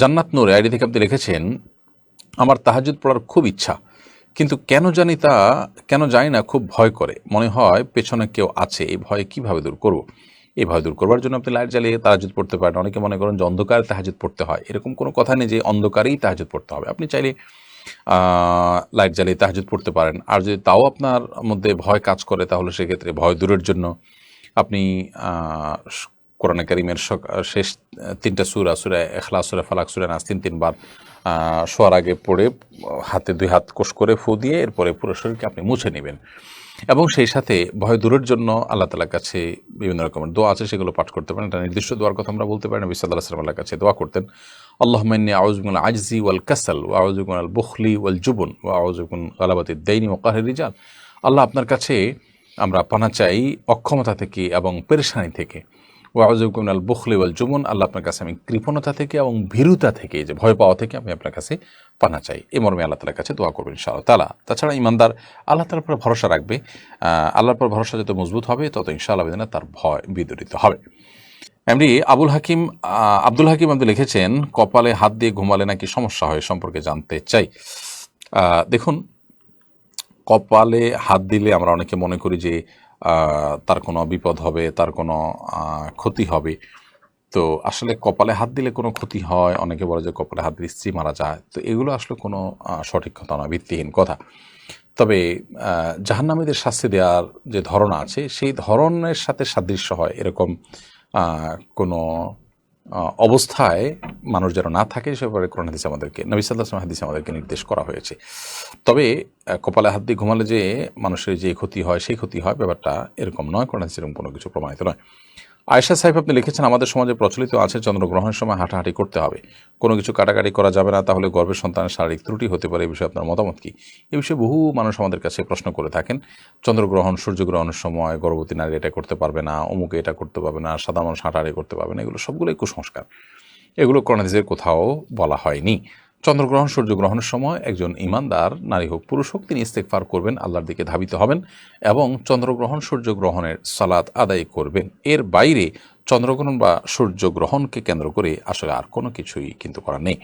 জান্নাত নূর আইডি থেকে আপনি লিখেছেন, আমার তাহাজুদ পড়ার খুব ইচ্ছা, কিন্তু কেন জানি তা, কেন জানি না খুব ভয় করে। মনে হয় পেছনে কেউ আছে, এই ভয় কীভাবে দূর করব? এই ভয় দূর করবার জন্য আপনি লাইট জ্বালিয়ে তাহাজুদ পড়তে পারেন। অনেকে মনে করেন যে অন্ধকারে তাহাজুদ পড়তে হয়। এরকম কোনো কথা নেই যে অন্ধকারেই তাহাজুদ পড়তে হবে। আপনি চাইলে লাইট জ্বালিয়ে তাহাজুদ পড়তে পারেন। আর যদি তাও আপনার মধ্যে ভয় কাজ করে, তাহলে সেক্ষেত্রে ভয় দূরের জন্য আপনি কোরআনে কারিমের শেষ তিনটা সুরা সুরা এখলা সুরা ফালাক, সুরা নাস, তিন তিনবার শোয়ার আগে পড়ে, হাতে দুই হাত কোষ করে ফু দিয়ে এরপরে পুরো শরীরকে আপনি মুছে নেবেন। এবং সেই সাথে ভয় দূরের জন্য আল্লাহ তালার কাছে বিভিন্ন রকমের দোয়া আছে, সেগুলো পাঠ করতে পারেন। একটা নির্দিষ্ট দোয়ার কথা আমরা বলতে পারি, নবী সাল্লাহ সাল্লাম আল্লাহর কাছে দোয়া করতেন। আল্লাহ মান্নি আউজগুন আজজি ওয়াল কাসাল ও আউজগুন আল বুখলি ওয়াল জুবন ও আউজগুন গালাবাতি দৈনি ও কাহের রিজাল। আল্লাহ আপনার কাছে আমরা পানা চাই অক্ষমতা থেকে এবং পেরেশানি থেকে। ও আউজগুন আল বুখলি ওয়াল জুবন, আল্লাহ আপনার কাছে আমি কৃপণতা থেকে এবং ভীরুতা থেকে যে ভয় পাওয়া থেকে আমি আপনার কাছে পানা চাই। এ মর্মে আল্লাহ তালার কাছে দোয়া করবেন ইনশাআল্লাহ তালা তাছাড়া ইমানদার আল্লাহ তালার উপর ভরসা রাখবে। আল্লাহর পর ভরসা যত মজবুত হবে, তত ইনশাআল্লাহ তার ভয় বিদরিত হবে। এমনি আবুল হাকিম আব্দুল হাকিম আপনি লিখেছেন, কপালে হাত দিয়ে ঘুমালে নাকি সমস্যা হয় সম্পর্কে জানতে চাই। দেখুন কপালে হাত দিলে আমরা অনেকে মনে করি যে তার কোনো বিপদ হবে, তার কোনো ক্ষতি হবে। তো আসলে কপালে হাত দিলে কোনো ক্ষতি হয়, অনেকে বলে যে কপালে হাত দিলে স্ত্রী মারা যায়। তো এগুলো আসলে কোনো সঠিক কথা নয়, ভিত্তিহীন কথা। তবে জাহান্নামীদের শাস্তি দেওয়ার যে ধরন আছে, সেই ধরনের সাথে সাদৃশ্য হয় এরকম কোনো অবস্থায় মানুষ যেন না থাকে, সে ব্যাপারে কোরআন হাদিস আমাদেরকে, নবী সাল্লাহ হাদিস আমাদেরকে নির্দেশ করা হয়েছে। তবে কপালে হাত দিয়ে ঘুমালে যে মানুষের যে ক্ষতি হয়, সেই ক্ষতি হয়, ব্যাপারটা এরকম নয়, কোরআন হাদিস এরকম কোনো কিছু প্রমাণিত নয়। আয়সা সাহেব, আপনি লিখেছেন, আমাদের সমাজে প্রচলিত আছে, চন্দ্রগ্রহণের সময় হাঁটাহাঁটি করতে হবে। কোনো কিছু কাটাকাটি করা যাবে না, তাহলে গর্ভের সন্তানের শারীরিক ত্রুটি হতে পারে। এই বিষয়ে আপনার মতামত কি? এ বিষয়ে বহু মানুষ আমাদের কাছে প্রশ্ন করে থাকেন। চন্দ্রগ্রহণ, সূর্যগ্রহণের সময় গর্ভবতী নারী এটা করতে পারবে না, অমুকে এটা করতে পারবে না, সাদা মানুষ হাঁটাহাঁটি করতে পারবে না, এগুলো সবগুলোই কুসংস্কার। এগুলো করোনাদিসের কোথাও বলা হয়নি। চন্দ্রগ্রহণ, সূর্যগ্রহণের সময় একজন ইমানদার, নারী হোক, পুরুষ হোক, তিনি ইস্তেকফার করবেন, আল্লাহর দিকে ধাবিত হবেন এবং চন্দ্রগ্রহণ, সূর্যগ্রহণের সালাদ আদায় করবেন। এর বাইরে চন্দ্রগ্রহণ বা সূর্যগ্রহণকে কেন্দ্র করে আসলে আর কোনো কিছুই কিন্তু করা নেই।